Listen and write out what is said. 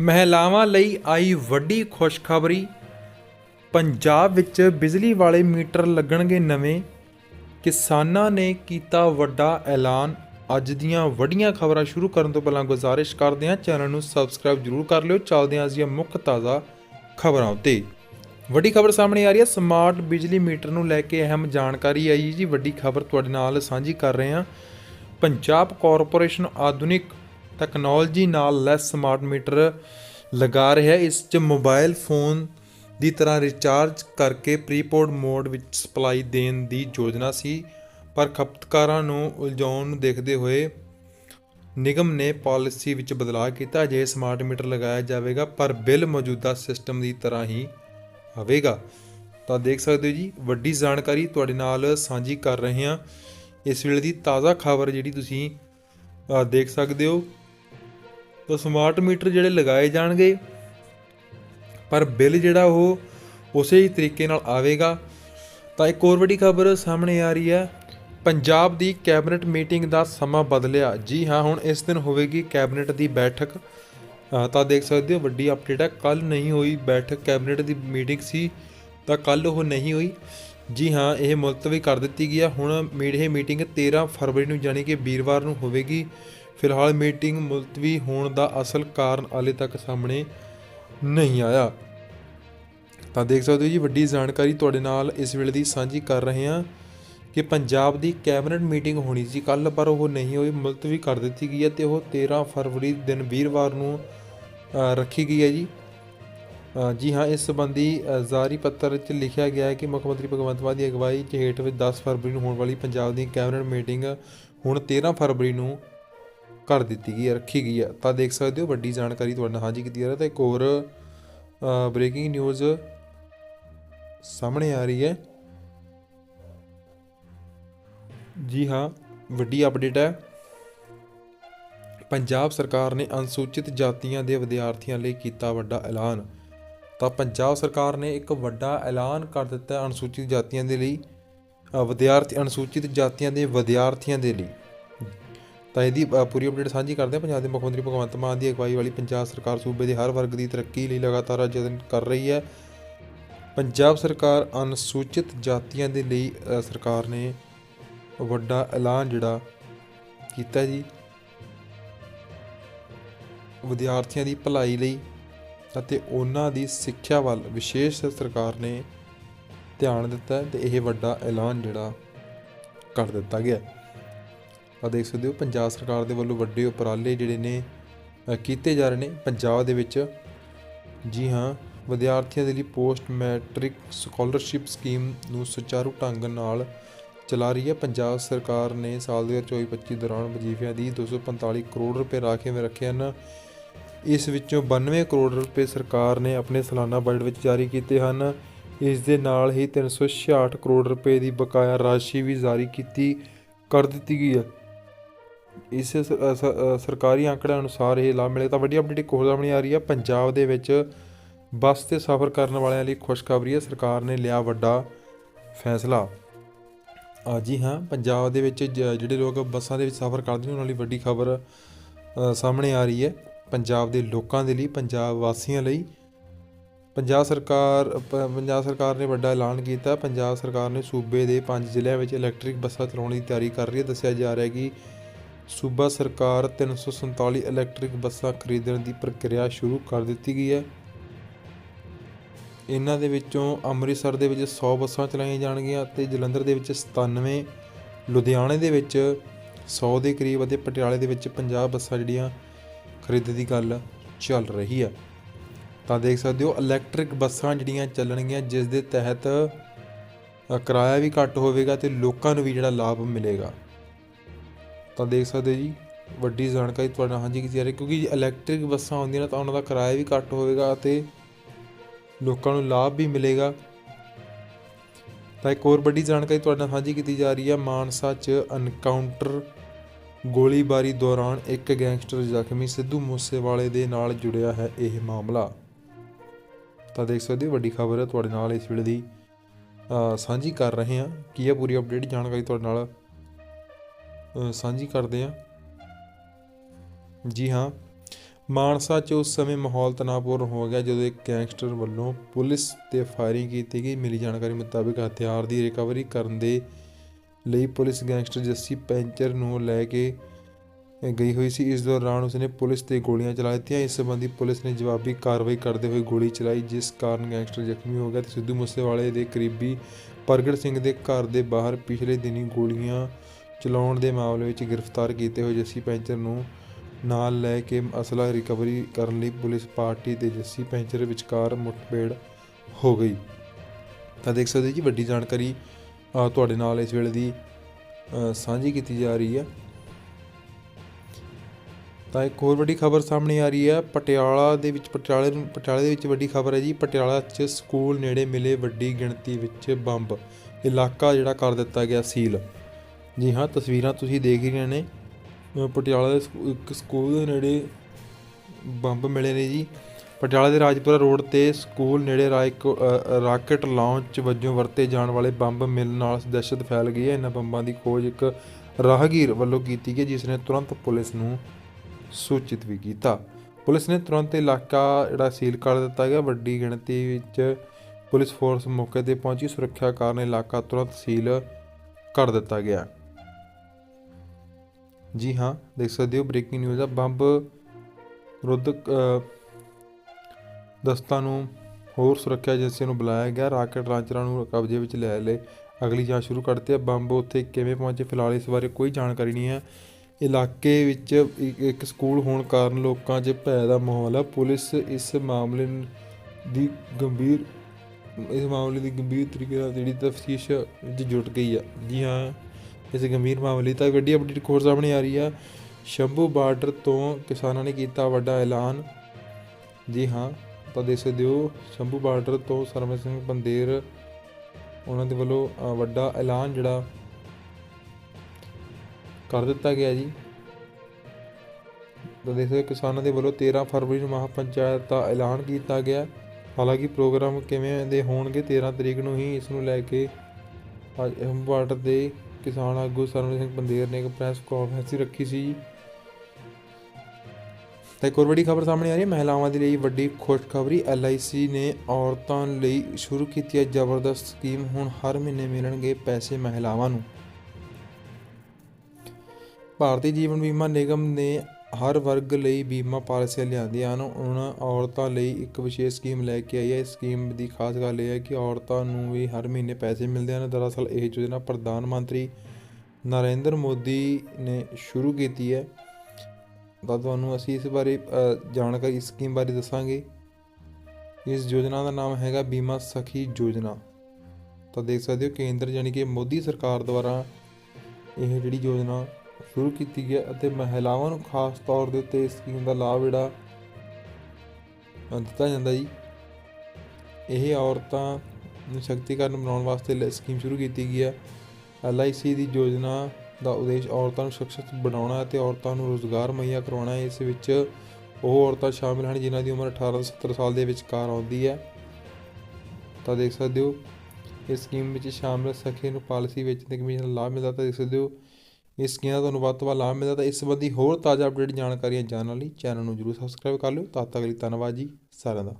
ਮਹਿਲਾਵਾਂ ਲਈ ਆਈ ਵੱਡੀ ਖੁਸ਼ਖਬਰੀ। ਪੰਜਾਬ ਵਿੱਚ ਬਿਜਲੀ ਵਾਲੇ ਮੀਟਰ ਲੱਗਣਗੇ ਨਵੇਂ। ਕਿਸਾਨਾਂ ਨੇ ਕੀਤਾ ਵੱਡਾ ਐਲਾਨ। ਅੱਜ ਦੀਆਂ ਵੱਡੀਆਂ ਖਬਰਾਂ ਸ਼ੁਰੂ ਕਰਨ ਤੋਂ ਪਹਿਲਾਂ ਗੁਜ਼ਾਰਿਸ਼ ਕਰਦੇ ਹਾਂ, ਚੈਨਲ ਨੂੰ ਸਬਸਕ੍ਰਾਈਬ ਜਰੂਰ ਕਰ ਲਿਓ। ਚੱਲਦੇ ਹਾਂ ਅੱਜ ਦੀਆਂ ਮੁੱਖ ਤਾਜ਼ਾ ਖਬਰਾਂ ਉੱਤੇ। ਵੱਡੀ ਖਬਰ ਸਾਹਮਣੇ ਆ ਰਹੀ ਹੈ, ਸਮਾਰਟ ਬਿਜਲੀ ਮੀਟਰ ਨੂੰ ਲੈ ਕੇ ਅਹਿਮ ਜਾਣਕਾਰੀ ਆਈ ਜੀ। ਵੱਡੀ ਖਬਰ ਤੁਹਾਡੇ ਨਾਲ ਸਾਂਝੀ ਕਰ ਰਹੇ ਹਾਂ। ਪੰਜਾਬ ਕਾਰਪੋਰੇਸ਼ਨ ਆਧੁਨਿਕ ਟੈਕਨੋਲੋਜੀ ਨਾਲ ਲੈਸ ਸਮਾਰਟ ਮੀਟਰ ਲਗਾ ਰਿਹਾ ਹੈ, ਇਸ 'ਚ ਮੋਬਾਈਲ ਫੋਨ ਦੀ ਤਰ੍ਹਾਂ ਰਿਚਾਰਜ ਕਰਕੇ ਪ੍ਰੀਪੋਡ ਮੋਡ ਵਿੱਚ ਸਪਲਾਈ ਦੇਣ ਦੀ ਯੋਜਨਾ ਸੀ। ਪਰ ਖਪਤਕਾਰਾਂ ਨੂੰ ਉਲਝਾਉਣ ਨੂੰ ਦੇਖਦੇ ਹੋਏ ਨਿਗਮ ਨੇ ਪਾਲਿਸੀ ਵਿੱਚ ਬਦਲਾਅ ਕੀਤਾ, ਜੇ ਸਮਾਰਟ ਮੀਟਰ ਲਗਾਇਆ ਜਾਵੇਗਾ, ਪਰ ਬਿੱਲ ਮੌਜੂਦਾ ਸਿਸਟਮ ਦੀ ਤਰ੍ਹਾਂ ਹੀ ਆਵੇਗਾ। ਤਾਂ ਦੇਖ ਸਕਦੇ ਹੋ ਜੀ, ਵੱਡੀ ਜਾਣਕਾਰੀ ਤੁਹਾਡੇ ਨਾਲ ਸਾਂਝੀ ਕਰ ਰਹੇ ਹਾਂ। ਇਸ ਵੇਲੇ ਦੀ ਤਾਜ਼ਾ ਖਬਰ ਜਿਹੜੀ ਤੁਸੀਂ ਦੇਖ ਸਕਦੇ ਹੋ ਤਾਂ ਸਮਾਰਟ ਮੀਟਰ ਜਿਹੜੇ ਲਗਾਏ ਜਾਣਗੇ ਪਰ ਬਿੱਲ ਜਿਹੜਾ ਉਹ ਉਸੇ ਹੀ ਤਰੀਕੇ ਨਾਲ ਆਵੇਗਾ। ਤਾਂ ਇੱਕ ਹੋਰ ਵੱਡੀ ਖਬਰ ਸਾਹਮਣੇ ਆ ਰਹੀ ਹੈ। ਪੰਜਾਬ ਦੀ ਕੈਬਨਿਟ ਮੀਟਿੰਗ ਦਾ ਸਮਾਂ ਬਦਲਿਆ। ਜੀ ਹਾਂ ਹੁਣ ਇਸ ਦਿਨ ਹੋਵੇਗੀ ਕੈਬਨਿਟ ਦੀ ਬੈਠਕ। ਅ, ਤਾਂ ਦੇਖ ਸਕਦੇ ਹੋ ਵੱਡੀ ਅਪਡੇਟ ਹੈ। ਕੱਲ ਨਹੀਂ ਹੋਈ ਬੈਠਕ ਕੈਬਨਿਟ ਦੀ ਮੀਟਿੰਗ ਸੀ ਤਾਂ ਕੱਲ ਉਹ ਨਹੀਂ ਹੋਈ। ਜੀ ਹਾਂ ਇਹ ਮੁਲਤਵੀ ਕਰ ਦਿੱਤੀ ਗਈ ਹੈ। ਹੁਣ ਮੀ- ਇਹ ਮੀਟਿੰਗ 13 ਫਰਵਰੀ ਨੂੰ ਜਾਣੀ ਕਿ ਵੀਰਵਾਰ ਨੂੰ ਹੋਵੇਗੀ। ਫਿਲਹਾਲ ਮੀਟਿੰਗ ਮੁਲਤਵੀ ਹੋਣ ਦਾ ਅਸਲ ਕਾਰਨ ਹਾਲੇ ਤੱਕ ਸਾਹਮਣੇ ਨਹੀਂ ਆਇਆ। ਤਾਂ ਦੇਖ ਸਕਦੇ ਹੋ ਜੀ, ਵੱਡੀ ਜਾਣਕਾਰੀ ਤੁਹਾਡੇ ਨਾਲ ਇਸ ਵੇਲੇ ਦੀ ਸਾਂਝੀ ਕਰ ਰਹੇ ਹਾਂ ਕਿ ਪੰਜਾਬ ਦੀ ਕੈਬਨਿਟ ਮੀਟਿੰਗ ਹੋਣੀ ਸੀ। ਕੱਲ ਪਰ ਉਹ ਨਹੀਂ ਹੋਈ ਮੁਲਤਵੀ ਕਰ ਦਿੱਤੀ ਗਈ ਹੈ ਤੇ ਉਹ 13 ਫਰਵਰੀ ਦਿਨ ਵੀਰਵਾਰ ਨੂੰ ਰੱਖੀ ਗਈ ਹੈ ਜੀ। ਜੀ ਹਾਂ, ਇਸ ਸੰਬੰਧੀ ਜਾਰੀ ਪੱਤਰ 'ਚ ਲਿਖਿਆ ਗਿਆ ਹੈ ਕਿ ਮੁੱਖ ਮੰਤਰੀ ਭਗਵੰਤ ਮਾਨ ਦੀ ਅਗਵਾਈ 'ਚ ਹੇਠ ਵਿੱਚ 10 ਫਰਵਰੀ ਨੂੰ ਹੋਣ ਵਾਲੀ ਪੰਜਾਬ ਦੀ ਕੈਬਨਿਟ ਮੀਟਿੰਗ ਹੁਣ 13 ਫਰਵਰੀ ਨੂੰ ਕਰ ਦਿੱਤੀ ਗਈ ਹੈ, ਰੱਖੀ ਗਈ ਹੈ। ਤਾਂ ਦੇਖ ਸਕਦੇ ਹੋ ਵੱਡੀ ਜਾਣਕਾਰੀ ਤੁਹਾਡੇ ਨਾਲ ਸਾਂਝੀ ਕੀਤੀ ਜਾ ਰਹੀ ਹੈ। ਤਾਂ ਇੱਕ ਹੋਰ ਬ੍ਰੇਕਿੰਗ ਨਿਊਜ਼ ਸਾਹਮਣੇ ਆ ਰਹੀ ਹੈ। ਜੀ ਹਾਂ, ਵੱਡੀ ਅਪਡੇਟ ਹੈ। ਪੰਜਾਬ ਸਰਕਾਰ ਨੇ ਅਨੁਸੂਚਿਤ ਜਾਤੀਆਂ ਦੇ ਵਿਦਿਆਰਥੀਆਂ ਲਈ ਕੀਤਾ ਵੱਡਾ ਐਲਾਨ। ਤਾਂ ਪੰਜਾਬ ਸਰਕਾਰ ਨੇ ਇੱਕ ਵੱਡਾ ਐਲਾਨ ਕਰ ਦਿੱਤਾ ਅਨੁਸੂਚਿਤ ਜਾਤੀਆਂ ਦੇ ਲਈ ਵਿਦਿਆਰਥੀ, ਅਨੁਸੂਚਿਤ ਜਾਤੀਆਂ ਦੇ ਵਿਦਿਆਰਥੀਆਂ ਦੇ ਲਈ। ਤਾਂ ਇਹਦੀ ਪੂਰੀ ਅਪਡੇਟ ਸਾਂਝੀ ਕਰਦੇ ਹਾਂ। ਪੰਜਾਬ ਦੇ ਮੁੱਖ ਮੰਤਰੀ ਭਗਵੰਤ ਮਾਨ ਦੀ ਅਗਵਾਈ ਵਾਲੀ ਪੰਜਾਬ ਸਰਕਾਰ ਸੂਬੇ ਦੇ ਹਰ ਵਰਗ ਦੀ ਤਰੱਕੀ ਲਈ ਲਗਾਤਾਰ ਯਤਨ ਕਰ ਰਹੀ ਹੈ। ਪੰਜਾਬ ਸਰਕਾਰ ਅਨੁਸੂਚਿਤ ਜਾਤੀਆਂ ਦੇ ਲਈ ਸਰਕਾਰ ਨੇ ਵੱਡਾ ਐਲਾਨ ਜਿਹੜਾ ਕੀਤਾ ਜੀ। ਵਿਦਿਆਰਥੀਆਂ ਦੀ ਭਲਾਈ ਲਈ ਅਤੇ ਉਹਨਾਂ ਦੀ ਸਿੱਖਿਆ ਵੱਲ ਵਿਸ਼ੇਸ਼ ਸਰਕਾਰ ਨੇ ਧਿਆਨ ਦਿੱਤਾ ਹੈ ਤੇ ਇਹ ਵੱਡਾ ਐਲਾਨ ਜਿਹੜਾ ਕਰ ਦਿੱਤਾ ਗਿਆ। ਆ ਦੇਖ ਸਕਦੇ ਹੋ, ਪੰਜਾਬ ਸਰਕਾਰ ਦੇ ਵੱਲੋਂ ਵੱਡੇ ਉਪਰਾਲੇ ਜਿਹੜੇ ਨੇ ਕੀਤੇ ਜਾ ਰਹੇ ਨੇ ਪੰਜਾਬ ਦੇ ਵਿੱਚ। ਜੀ ਹਾਂ, ਵਿਦਿਆਰਥੀਆਂ ਦੇ ਲਈ ਪੋਸਟ ਮੈਟ੍ਰਿਕ ਸਕਾਲਰਸ਼ਿਪ ਸਕੀਮ ਨੂੰ ਸੁਚਾਰੂ ਢੰਗ ਨਾਲ ਚਲਾ ਰਹੀ ਹੈ। ਪੰਜਾਬ ਸਰਕਾਰ ਨੇ ਸਾਲ 2024-25 ਦੌਰਾਨ ਵਜ਼ੀਫਿਆਂ ਦੀ 245 ਕਰੋੜ ਰੁਪਏ ਰਾਖਵੇਂ ਰੱਖੇ ਹਨ। ਇਸ ਵਿੱਚੋਂ 92 ਕਰੋੜ ਰੁਪਏ ਸਰਕਾਰ ਨੇ ਆਪਣੇ ਸਾਲਾਨਾ ਬਜਟ ਵਿੱਚ ਜਾਰੀ ਕੀਤੇ ਹਨ। ਇਸ ਦੇ ਨਾਲ ਹੀ 366 ਕਰੋੜ ਰੁਪਏ ਦੀ ਬਕਾਇਆ ਰਾਸ਼ੀ ਵੀ ਜਾਰੀ ਕੀਤੀ, ਕਰ ਦਿੱਤੀ ਗਈ ਹੈ। ਇਸ ਸਰਕਾਰੀ ਅੰਕੜਿਆਂ ਅਨੁਸਾਰ ਇਹ ਲਾਭ ਮਿਲੇ। ਤਾਂ ਵੱਡੀ ਅਪਡੇਟ ਇੱਕ ਹੋਰ ਸਾਹਮਣੇ ਆ ਰਹੀ ਹੈ। ਪੰਜਾਬ ਦੇ ਵਿੱਚ ਬੱਸ ਤੇ ਸਫ਼ਰ ਕਰਨ ਵਾਲਿਆਂ ਲਈ ਖੁਸ਼ਖਬਰੀ ਹੈ। ਸਰਕਾਰ ਨੇ ਲਿਆ ਵੱਡਾ ਫੈਸਲਾ। ਆ ਜੀ ਹਾਂ, ਪੰਜਾਬ ਦੇ ਵਿੱਚ ਜ- ਜਿਹੜੇ ਲੋਕ ਬੱਸਾਂ ਦੇ ਵਿੱਚ ਸਫ਼ਰ ਕਰਦੇ ਨੇ, ਉਹਨਾਂ ਲਈ ਵੱਡੀ ਖਬਰ ਸਾਹਮਣੇ ਆ ਰਹੀ ਹੈ। ਪੰਜਾਬ ਦੇ ਲੋਕਾਂ ਦੇ ਲਈ, ਪੰਜਾਬ ਵਾਸੀਆਂ ਲਈ। ਪੰਜਾਬ ਸਰਕਾਰ ਪੰਜਾਬ ਸਰਕਾਰ ਨੇ ਵੱਡਾ ਐਲਾਨ ਕੀਤਾ। ਪੰਜਾਬ ਸਰਕਾਰ ਨੇ ਸੂਬੇ ਦੇ ਪੰਜ ਜ਼ਿਲ੍ਹਿਆਂ ਵਿੱਚ ਇਲੈਕਟ੍ਰਿਕ ਬੱਸਾਂ ਚਲਾਉਣ ਦੀ ਤਿਆਰੀ ਕਰ ਰਹੀ ਹੈ। ਦੱਸਿਆ ਜਾ ਰਿਹਾ ਹੈ ਕਿ ਸੂਬਾ ਸਰਕਾਰ 347 ਇਲੈਕਟ੍ਰਿਕ ਬੱਸਾਂ ਖਰੀਦਣ ਦੀ ਪ੍ਰਕਿਰਿਆ ਸ਼ੁਰੂ ਕਰ ਦਿੱਤੀ ਗਈ ਹੈ। ਇਹਨਾਂ ਦੇ ਵਿੱਚੋਂ ਅੰਮ੍ਰਿਤਸਰ ਦੇ ਵਿੱਚ 100 ਬੱਸਾਂ ਚਲਾਈਆਂ ਜਾਣਗੀਆਂ ਅਤੇ ਜਲੰਧਰ ਦੇ ਵਿੱਚ 97 ਲੁਧਿਆਣੇ ਦੇ ਵਿੱਚ 100 ਦੇ ਕਰੀਬ ਅਤੇ ਪਟਿਆਲੇ ਦੇ ਵਿੱਚ 50 ਬੱਸਾਂ ਜਿਹੜੀਆਂ ਖਰੀਦਣ ਦੀ ਗੱਲ ਚੱਲ ਰਹੀ ਹੈ। ਤਾਂ ਦੇਖ ਸਕਦੇ ਹੋ, ਇਲੈਕਟ੍ਰਿਕ ਬੱਸਾਂ ਜਿਹੜੀਆਂ ਚੱਲਣਗੀਆਂ, ਜਿਸ ਦੇ ਤਹਿਤ ਕਿਰਾਇਆ ਵੀ ਘੱਟ ਹੋਵੇਗਾ ਤੇ ਲੋਕਾਂ ਨੂੰ ਵੀ ਜਿਹੜਾ ਲਾਭ ਮਿਲੇਗਾ। ਤਾਂ ਦੇਖ ਸਕਦੇ ਜੀ, ਵੱਡੀ ਜਾਣਕਾਰੀ ਤੁਹਾਡੇ ਨਾਲ ਸਾਂਝੀ ਕੀਤੀ ਜਾ ਰਹੀ, ਕਿਉਂਕਿ ਇਲੈਕਟ੍ਰਿਕ ਬੱਸਾਂ ਆਉਂਦੀਆਂ ਨੇ ਤਾਂ ਉਹਨਾਂ ਦਾ ਕਿਰਾਇਆ ਵੀ ਘੱਟ ਹੋਵੇਗਾ ਅਤੇ ਲੋਕਾਂ ਨੂੰ ਲਾਭ ਵੀ ਮਿਲੇਗਾ। ਤਾਂ ਇੱਕ ਹੋਰ ਵੱਡੀ ਜਾਣਕਾਰੀ ਤੁਹਾਡੇ ਨਾਲ ਸਾਂਝੀ ਕੀਤੀ ਜਾ ਰਹੀ ਹੈ ਮਾਨਸਾ 'ਚ ਐਨਕਾਊਂਟਰ ਗੋਲੀਬਾਰੀ ਦੌਰਾਨ ਇੱਕ ਗੈਂਗਸਟਰ ਜ਼ਖਮੀ ਸਿੱਧੂ ਮੂਸੇਵਾਲੇ ਦੇ ਨਾਲ ਜੁੜਿਆ ਹੈ ਇਹ ਮਾਮਲਾ। ਤਾਂ ਦੇਖ ਸਕਦੇ ਹੋ, ਵੱਡੀ ਖਬਰ ਹੈ, ਤੁਹਾਡੇ ਨਾਲ ਇਸ ਵੇਲੇ ਦੀ ਸਾਂਝੀ ਕਰ ਰਹੇ ਹਾਂ। ਕੀ ਹੈ ਪੂਰੀ ਅਪਡੇਟ ਜਾਣਕਾਰੀ ਤੁਹਾਡੇ ਨਾਲ ਸਾਂਝੀ ਕਰਦੇ ਹਾਂ। ਜੀ ਹਾਂ, ਮਾਨਸਾ 'ਚ ਉਸ ਸਮੇਂ ਮਾਹੌਲ ਤਣਾਅਪੂਰਨ ਹੋ ਗਿਆ ਜਦੋਂ ਇੱਕ ਗੈਂਗਸਟਰ ਵੱਲੋਂ ਪੁਲਿਸ ਤੇ ਫਾਇਰਿੰਗ ਕੀਤੀ ਗਈ। ਮਿਲੀ ਜਾਣਕਾਰੀ ਮੁਤਾਬਕ ਹਥਿਆਰ ਦੀ ਰਿਕਵਰੀ ਕਰਨ ਦੇ ਲਈ ਪੁਲਿਸ ਗੈਂਗਸਟਰ ਜੱਸੀ ਪੈਂਚਰ ਨੂੰ ਲੈ ਕੇ ਗਈ ਹੋਈ ਸੀ। ਇਸ ਦੌਰਾਨ ਉਸਨੇ ਪੁਲਿਸ ਤੇ ਗੋਲੀਆਂ ਚਲਾ ਦਿੱਤੀਆਂ। ਇਸ ਸੰਬੰਧੀ ਪੁਲਿਸ ਨੇ ਜਵਾਬੀ ਕਾਰਵਾਈ ਕਰਦੇ ਹੋਏ ਗੋਲੀ ਚਲਾਈ, ਜਿਸ ਕਾਰਨ ਗੈਂਗਸਟਰ ਜ਼ਖਮੀ ਹੋ ਗਿਆ ਤੇ ਸਿੱਧੂ ਮੂਸੇਵਾਲੇ ਦੇ ਕਰੀਬੀ ਪ੍ਰਗਟ ਸਿੰਘ ਦੇ ਘਰ ਦੇ ਬਾਹਰ ਪਿਛਲੇ ਦਿਨੀ ਗੋਲੀਆਂ ਚਲਾਉਣ ਦੇ ਮਾਮਲੇ ਵਿੱਚ ਗ੍ਰਿਫਤਾਰ ਕੀਤੇ ਹੋਏ ਜੱਸੀ ਪੈਂਚਰ ਨੂੰ ਨਾਲ ਲੈ ਕੇ ਅਸਲਾ ਰਿਕਵਰੀ ਕਰਨ ਲਈ ਪੁਲਿਸ ਪਾਰਟੀ ਤੇ ਜੱਸੀ ਪੈਂਚਰ ਵਿਚਕਾਰ ਮੁੱਠਭੇੜ ਹੋ ਗਈ। ਤਾਂ ਦੇਖ ਸਕਦੇ ਜੀ, ਵੱਡੀ ਜਾਣਕਾਰੀ ਤੁਹਾਡੇ ਨਾਲ ਇਸ ਵੇਲੇ ਦੀ ਸਾਂਝੀ ਕੀਤੀ ਜਾ ਰਹੀ ਹੈ। ਤਾਂ ਇੱਕ ਹੋਰ ਵੱਡੀ ਖਬਰ ਸਾਹਮਣੇ ਆ ਰਹੀ ਹੈ, ਪਟਿਆਲਾ ਦੇ ਵਿੱਚ, ਪਟਿਆਲੇ ਨੂੰ, ਪਟਿਆਲੇ ਦੇ ਵਿੱਚ ਵੱਡੀ ਖਬਰ ਹੈ ਜੀ, ਪਟਿਆਲਾ 'ਚ ਸਕੂਲ ਨੇੜੇ ਮਿਲੇ ਵੱਡੀ ਗਿਣਤੀ ਵਿੱਚ ਬੰਬ, ਇਲਾਕਾ ਜਿਹੜਾ ਕਰ ਦਿੱਤਾ ਗਿਆ ਸੀਲ। ਜੀ ਹਾਂ ਤਸਵੀਰਾਂ ਤੁਸੀਂ ਦੇਖ ਹੀ ਰਹੇ ਨੇ ਪਟਿਆਲਾ ਦੇ ਸਕੂ- ਇੱਕ ਸਕੂਲ ਦੇ ਨੇੜੇ ਬੰਬ ਮਿਲੇ ਨੇ ਜੀ। ਪਟਿਆਲਾ ਦੇ ਰਾਜਪੁਰਾ ਰੋਡ ਤੇ ਸਕੂਲ ਨੇੜੇ ਰਾਇਕ ਅ, ਰਾਕਟ ਲਾਂਚ ਵਜੋਂ ਵਰਤੇ ਜਾਣ ਵਾਲੇ ਬੰਬ ਮਿਲਣ ਨਾਲ ਦਹਿਸ਼ਤ ਫੈਲ ਗਈ ਹੈ। ਇਹਨਾਂ ਬੰਬਾਂ ਦੀ ਖੋਜ ਇੱਕ ਰਾਹਗੀਰ ਵੱਲੋਂ ਕੀਤੀ ਗਈ ਜਿਸ ਨੇ ਤੁਰੰਤ ਪੁਲਿਸ ਨੂੰ ਸੂਚਿਤ ਵੀ ਕੀਤਾ। ਪੁਲਿਸ ਨੇ ਤੁਰੰਤ ਇਲਾਕਾ ਜਿਹੜਾ ਸੀਲ ਕਰ ਦਿੱਤਾ ਗਿਆ। ਵੱਡੀ ਗਿਣਤੀ ਵਿੱਚ ਪੁਲਿਸ ਫੋਰਸ ਮੌਕੇ ਤੇ ਪਹੁੰਚੀ। ਸੁਰੱਖਿਆ ਕਾਰਨ ਇਲਾਕਾ ਤੁਰੰਤ ਸੀਲ ਕਰ ਦਿੱਤਾ ਗਿਆ। ਜੀ ਹਾਂ, ਦੇਖ ਸਕਦੇ ਹੋ ਬ੍ਰੇਕਿੰਗ ਨਿਊਜ਼ ਆ। ਬੰਬ ਵਿਰੁੱਧ ਦਸਤਾਂ ਨੂੰ ਹੋਰ ਸੁਰੱਖਿਆ ਏਜੰਸੀਆਂ ਨੂੰ ਬੁਲਾਇਆ ਗਿਆ। ਰਾਕਟ ਲਾਂਚਰਾਂ ਨੂੰ ਕਬਜ਼ੇ ਵਿੱਚ ਲੈ ਲਏ। ਅਗਲੀ ਜਾਂਚ ਸ਼ੁਰੂ ਕਰ ਦਿੱਤੀ ਬੰਬ ਉੱਥੇ ਕਿਵੇਂ ਪਹੁੰਚੇ, ਫਿਲਹਾਲ ਇਸ ਬਾਰੇ ਕੋਈ ਜਾਣਕਾਰੀ ਨਹੀਂ ਹੈ। ਇਲਾਕੇ ਵਿੱਚ ਇੱਕ- ਸਕੂਲ ਹੋਣ ਕਾਰਨ ਲੋਕਾਂ 'ਚ ਭੈ ਦਾ ਮਾਹੌਲ ਹੈ ਪੁਲਿਸ ਇਸ ਮਾਮਲੇ ਦੀ ਗੰਭੀਰ, ਇਸ ਮਾਮਲੇ ਦੀ ਗੰਭੀਰ ਤਰੀਕੇ ਨਾਲ ਜਿਹੜੀ ਤਫਤੀਸ਼ ਵਿੱਚ ਜੁਟ ਗਈ ਆ। ਜੀ ਹਾਂ। ਇਸ ਗੰਭੀਰ ਮਾਮਲੇ ਤਾਂ ਵੱਡੀ ਅਪਡੇਟ ਖਬਰ ਸਾਹਮਣੇ ਆ ਰਹੀ ਆ। ਸ਼ੰਭੂ ਬਾਰਡਰ ਤੋਂ ਕਿਸਾਨਾਂ ਨੇ ਕੀਤਾ ਵੱਡਾ ਐਲਾਨ। ਜੀ ਹਾਂ, ਤਾਂ ਦੇਖ ਸਕਦੇ ਹੋ, ਸ਼ੰਭੂ ਬਾਰਡਰ ਤੋਂ ਸਰਮਨ ਸਿੰਘ ਬੰਦੇਰ ਉਹਨਾਂ ਦੇ ਵੱਲੋਂ ਵੱਡਾ ਐਲਾਨ ਜਿਹੜਾ ਕਰ ਦਿੱਤਾ ਗਿਆ ਜੀ। ਤਾਂ ਦੇਖ ਸਕਦੇ ਹੋ, ਕਿਸਾਨਾਂ ਦੇ ਵੱਲੋਂ 13 ਫਰਵਰੀ ਨੂੰ ਮਹਾ ਪੰਚਾਇਤ ਦਾ ਐਲਾਨ ਕੀਤਾ ਗਿਆ। ਹਾਲਾਂਕਿ ਪ੍ਰੋਗਰਾਮ ਕਿਵੇਂ ਦੇ ਹੋਣਗੇ 13 ਤਰੀਕ ਨੂੰ ਹੀ ਇਸ ਨੂੰ ਲੈ ਕੇ ਅੱਜ ਸ਼ੰਭੂ ਬਾਰਡਰ ਦੇ ਕਿਸਾਨ ਆਗੂ ਸਰਮਨ ਸਿੰਘ ਬੰਦੇਰ ਨੇ ਇੱਕ ਪ੍ਰੈਸ ਕਾਨਫਰੰਸ ਰੱਖੀ ਸੀ। ਜੀ ਇੱਕ ਹੋਰ ਵੱਡੀ ਖਬਰ ਸਾਹਮਣੇ ਆ ਰਹੀ ਹੈ। ਮਹਿਲਾਵਾਂ ਦੇ ਲਈ ਵੱਡੀ ਖੁਸ਼ਖਬਰੀ। ਐਲਆਈਸੀ ਨੇ ਔਰਤਾਂ ਲਈ ਸ਼ੁਰੂ ਕੀਤੀ ਹੈ ਜ਼ਬਰਦਸਤ ਸਕੀਮ। ਹੁਣ ਹਰ ਮਹੀਨੇ ਮਿਲਣਗੇ ਪੈਸੇ ਮਹਿਲਾਵਾਂ ਨੂੰ। ਭਾਰਤੀ ਜੀਵਨ ਬੀਮਾ ਨਿਗਮ ਨੇ ਹਰ ਵਰਗ ਲਈ ਬੀਮਾ ਪਾਲਿਸੀਆਂ ਲਿਆਂਦੀਆਂ ਹਨ। ਉਹਨਾਂ ਔਰਤਾਂ ਲਈ ਇੱਕ ਵਿਸ਼ੇਸ਼ ਸਕੀਮ ਲੈ ਕੇ ਆਈ ਹੈ। ਇਸ ਸਕੀਮ ਦੀ ਖਾਸ ਗੱਲ ਇਹ ਹੈ ਕਿ ਔਰਤਾਂ ਨੂੰ ਵੀ ਹਰ ਮਹੀਨੇ ਪੈਸੇ ਮਿਲਦੇ ਹਨ। ਦਰਅਸਲ ਇਹ ਯੋਜਨਾ ਪ੍ਰਧਾਨ ਮੰਤਰੀ ਨਰਿੰਦਰ ਮੋਦੀ ਨੇ ਸ਼ੁਰੂ ਕੀਤੀ ਹੈ। ਤਾਂ ਤੁਹਾਨੂੰ ਅਸੀਂ ਇਸ ਬਾਰੇ ਜਾਣਕਾਰੀ, ਇਸ ਸਕੀਮ ਬਾਰੇ ਦੱਸਾਂਗੇ। ਇਸ ਯੋਜਨਾ ਦਾ ਨਾਮ ਹੈਗਾ ਬੀਮਾ ਸਖੀ ਯੋਜਨਾ। ਤਾਂ ਦੇਖ ਸਕਦੇ ਹੋ ਕੇਂਦਰ ਯਾਨੀ ਕਿ ਮੋਦੀ ਸਰਕਾਰ ਦੁਆਰਾ ਇਹ ਜਿਹੜੀ ਯੋਜਨਾ ਸ਼ੁਰੂ ਕੀਤੀ ਗਈ ਅਤੇ ਮਹਿਲਾਵਾਂ ਨੂੰ ਖਾਸ ਤੌਰ ਦੇ ਉੱਤੇ ਇਸ ਸਕੀਮ ਦਾ ਲਾਭ ਜਿਹੜਾ ਦਿੱਤਾ ਜਾਂਦਾ ਜੀ। ਇਹ ਔਰਤਾਂ ਨੂੰ ਸ਼ਕਤੀਕਰਨ ਬਣਾਉਣ ਵਾਸਤੇ ਲ- ਸਕੀਮ ਸ਼ੁਰੂ ਕੀਤੀ ਗਈ ਹੈ ਐਲਆਈਸੀ ਦੀ ਯੋਜਨਾ ਦਾ ਉਦੇਸ਼ ਔਰਤਾਂ ਨੂੰ ਸਸ਼ਕਤ ਬਣਾਉਣਾ ਅਤੇ ਔਰਤਾਂ ਨੂੰ ਰੋਜ਼ਗਾਰ ਮੁਹੱਈਆ ਕਰਵਾਉਣਾ ਹੈ। ਇਸ ਵਿੱਚ ਉਹ ਔਰਤਾਂ ਸ਼ਾਮਿਲ ਹਨ ਜਿਨ੍ਹਾਂ ਦੀ ਉਮਰ 18 ਤੋਂ 70 ਸਾਲ ਦੇ ਵਿਚਕਾਰ ਆਉਂਦੀ ਹੈ। ਤਾਂ ਦੇਖ ਸਕਦੇ ਹੋ, ਇਸ ਸਕੀਮ ਵਿੱਚ ਸ਼ਾਮਿਲ ਸਖੀ ਨੂੰ ਪਾਲਿਸੀ ਵੇਚਣ ਦੇ ਕਮਿਸ਼ਨ ਦਾ ਲਾਭ ਮਿਲਦਾ ਤਾਂ ਦੇਖ ਸਕਦੇ ਹੋ ਇਸ ਸਕੀਮ ਦਾ ਤੁਹਾਨੂੰ ਵੱਧ ਤੋਂ ਵੱਧ ਲਾਭ ਮਿਲਦਾ ਤਾਂ ਇਸ ਸੰਬੰਧੀ ਹੋਰ ਤਾਜ਼ਾ ਅਪਡੇਟ ਜਾਣਕਾਰੀਆਂ ਜਾਣਨ ਲਈ ਚੈਨਲ ਨੂੰ ਜਰੂਰ ਸਬਸਕ੍ਰਾਈਬ ਕਰ ਲਿਓ। ਤਦ ਤੱਕ ਲਈ ਧੰਨਵਾਦ ਜੀ। ਸਾਰਿਆਂ ਦਾ।